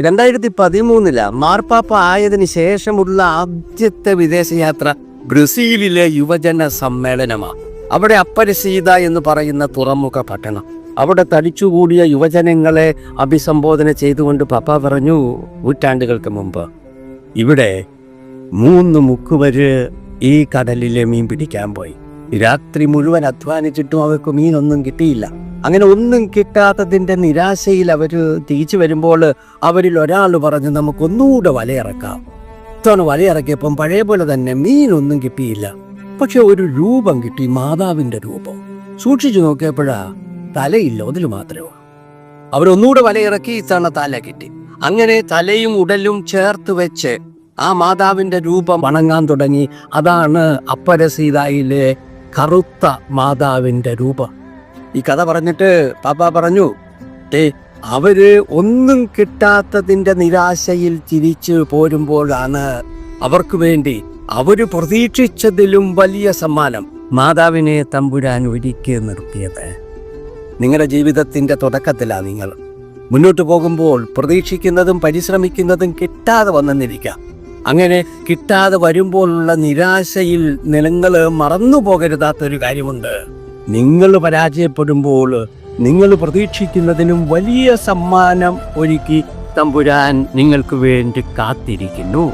രണ്ടായിരത്തി പതിമൂന്നിൽ മാർപ്പാപ്പ ആയതിനു ശേഷമുള്ള ആദ്യത്തെ വിദേശയാത്ര ബ്രസീലിലെ യുവജന സമ്മേളനമാണ് അവിടെ അപ്പരസീത എന്ന് പറയുന്ന തുറമുഖ പട്ടണം. അവിടെ തടിച്ചുകൂടിയ യുവജനങ്ങളെ അഭിസംബോധന ചെയ്തുകൊണ്ട് പപ്പ പറഞ്ഞു നൂറ്റാണ്ടുകൾക്ക് മുമ്പ് ഇവിടെ മൂന്ന് മുക്കുവര് ഈ കടലിലെ മീൻ പിടിക്കാൻ പോയി. രാത്രി മുഴുവൻ അധ്വാനിച്ചിട്ടും അവർക്ക് മീനൊന്നും കിട്ടിയില്ല. അങ്ങനെ ഒന്നും കിട്ടാത്തതിന്റെ നിരാശയിൽ അവർ തിരിച്ചു വരുമ്പോൾ അവരിൽ ഒരാൾ പറഞ്ഞ് നമുക്കൊന്നുകൂടെ വലയിറക്കാം. ഇത്തവണ വലയിറക്കിയപ്പം പഴയ പോലെ തന്നെ മീനൊന്നും കിട്ടിയില്ല. പക്ഷെ ഒരു രൂപം കിട്ടി മാതാവിന്റെ രൂപം. സൂക്ഷിച്ചു നോക്കിയപ്പോഴാ തലയില്ല അതിൽ മാത്രമേ അവരൊന്നുകൂടെ വലയിറക്കി ഇത്തവണ തല കിട്ടി. അങ്ങനെ തലയും ഉടലും ചേർത്ത് വെച്ച് ആ മാതാവിന്റെ രൂപം വണങ്ങാൻ തുടങ്ങി. അതാണ് അപ്പരസീതായിലെ കറുത്ത മാതാവിന്റെ രൂപം. ഈ കഥ പറഞ്ഞിട്ട് പാപ്പ പറഞ്ഞു ഏ അവർ ഒന്നും കിട്ടാത്തതിന്റെ നിരാശയിൽ തിരിച്ചു പോരുമ്പോഴാണ് അവർക്ക് വേണ്ടി അവർ പ്രതീക്ഷിച്ചതിലും വലിയ സമ്മാനം മാതാവിനെ തമ്പുരാൻ ഒരുക്കി നിർത്തിയത്. നിങ്ങളുടെ ജീവിതത്തിന്റെ തുടക്കത്തിലാണ് നിങ്ങൾ. മുന്നോട്ട് പോകുമ്പോൾ പ്രതീക്ഷിക്കുന്നതും പരിശ്രമിക്കുന്നതും കിട്ടാതെ വന്നെന്നിരിക്കാം അങ്ങനെ കിട്ടാതെ വരുമ്പോഴുള്ള നിരാശയിൽ നിങ്ങൾ മറന്നു പോകരുതാത്തൊരു കാര്യമുണ്ട്. നിങ്ങൾ പരാജയപ്പെടുമ്പോൾ നിങ്ങൾ പ്രതീക്ഷിക്കുന്നതിനും വലിയ സമ്മാനം ഒരുക്കി തമ്പുരാൻ നിങ്ങൾക്ക് വേണ്ടി കാത്തിരിക്കുന്നു.